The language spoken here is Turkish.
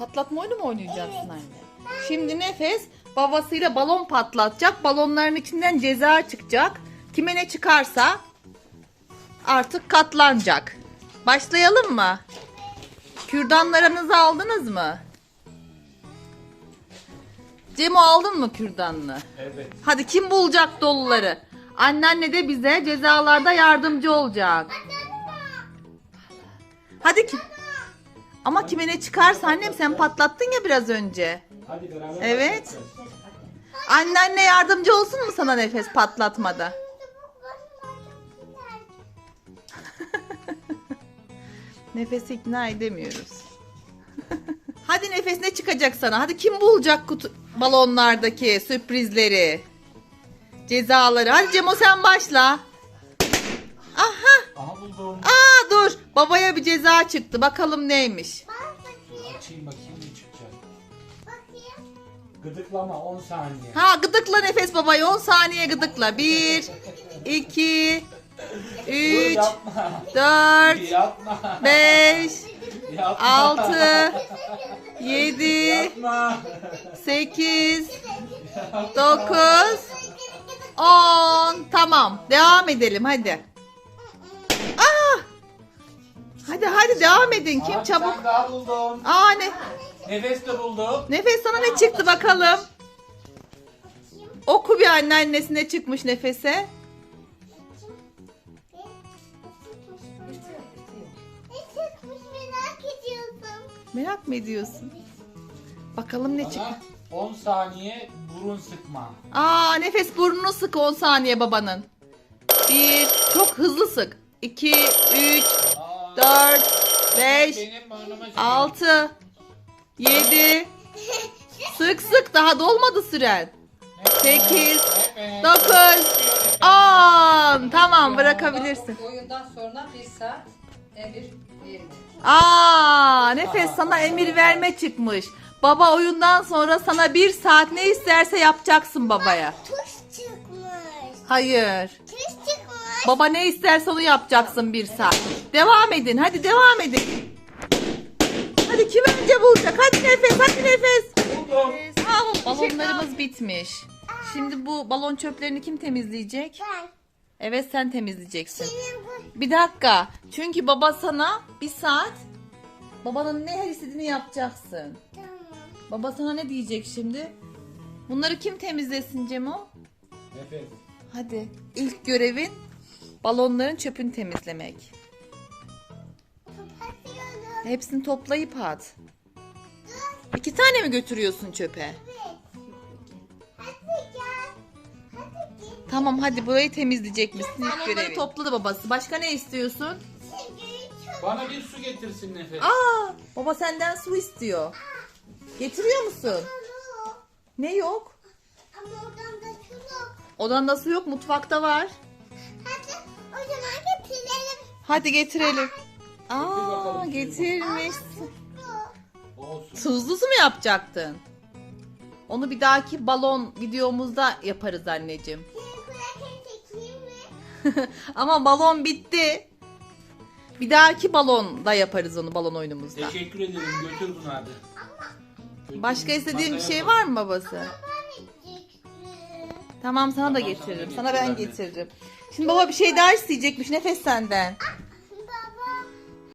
Patlatma oyunu mu oynayacaksın anne? Şimdi Nefes babasıyla balon patlatacak. Balonların içinden ceza çıkacak. Kime ne çıkarsa artık katlanacak. Başlayalım mı? Kürdanlarınızı aldınız mı? Cemo aldın mı kürdanını? Evet. Hadi kim bulacak doluları? Anneanne de bize cezalarda yardımcı olacak. Hadi kim? Ama kime ne çıkarsa annem sen patlattın ya biraz önce. Hadi beraber Evet. patlatacağız. Anneanne yardımcı olsun mu sana nefes patlatmada? Nefesi ikna edemiyoruz. Hadi nefes ne çıkacak sana? Hadi kim bulacak kutu balonlardaki sürprizleri? Cezaları. Hadi Cemo sen başla. Aha. Aha buldum. Aa. Babaya bir ceza çıktı. Bakalım neymiş. Açayım bakayım ne çıkacak. Gıdıklama 10 saniye. Ha gıdıkla nefes babayı 10 saniye gıdıkla. 1 2 Dur 3 yapma. 4 Yapma. 5 Yapma. 6 7 Yapma. 8 9 10 Tamam. Devam edelim hadi. Hadi hadi devam edin. Kim Aha, bir çabuk? tane daha buldum. Aa ne? Nefes de buldum. Nefes sana ne çıktı bakalım? Oku bir anneannesine çıkmış nefese. Merak mı ediyorsun? Bakalım ne çıktı? Bana 10 saniye burun sıkma. Aa nefes burnunu sık 10 saniye babanın. 1 çok hızlı sık. 2 3 Aa, 4 5 Benim burnuma çıkıyor. 6 7 Sık sık daha dolmadı süren. 8 Evet. 9 10 Tamam bırakabilirsin. Oyundan sonra bir saat emir verildi. Aa nefes sana emir verme çıkmış. Baba oyundan sonra sana bir saat ne isterse yapacaksın babaya. Tuş çıkmış. Hayır. Tuş çıkmış. Baba ne isterse onu yapacaksın bir saat. Devam edin. Hadi devam edin. Hadi kim önce bulacak? Hadi nefes. Hadi nefes. Buldum. Aa, balonlarımız bitmiş. Şimdi bu balon çöplerini kim temizleyecek? Ben. Evet sen temizleyeceksin. Bir dakika. Çünkü baba sana bir saat babanın ne her istediğini yapacaksın. Tamam. Baba sana ne diyecek şimdi? Bunları kim temizlesin Cemo? Nefes. Hadi. İlk görevin balonların çöpünü temizlemek. Hepsini toplayıp at. İki tane mi götürüyorsun çöpe? Hadi gel. Hadi gel. Tamam hadi burayı temizleyecekmişsin ilk görevi. topladı babası. Başka ne istiyorsun? Bana bir su getirsin nefes. Aa, baba senden su istiyor. Getiriyor musun? Ne yok? Ama oradan da su yok. Odanda su yok, mutfakta var. Hadi o zaman getirelim. Hadi getirelim. Aa. Getirmiş. Bu. Olsun. Tuzlu su mu yapacaktın? Onu bir dahaki balon videomuzda yaparız anneciğim. Ama balon bitti. Bir dahaki balonda yaparız onu balon oyunumuzda. Teşekkür ederim. Götür bunu hadi. Götür. Başka istediğin bir şey var mı babası? Tamam sana da getiririm. sana ben getiririm. getiririm. Şimdi baba bir şey daha isteyecekmiş nefes senden.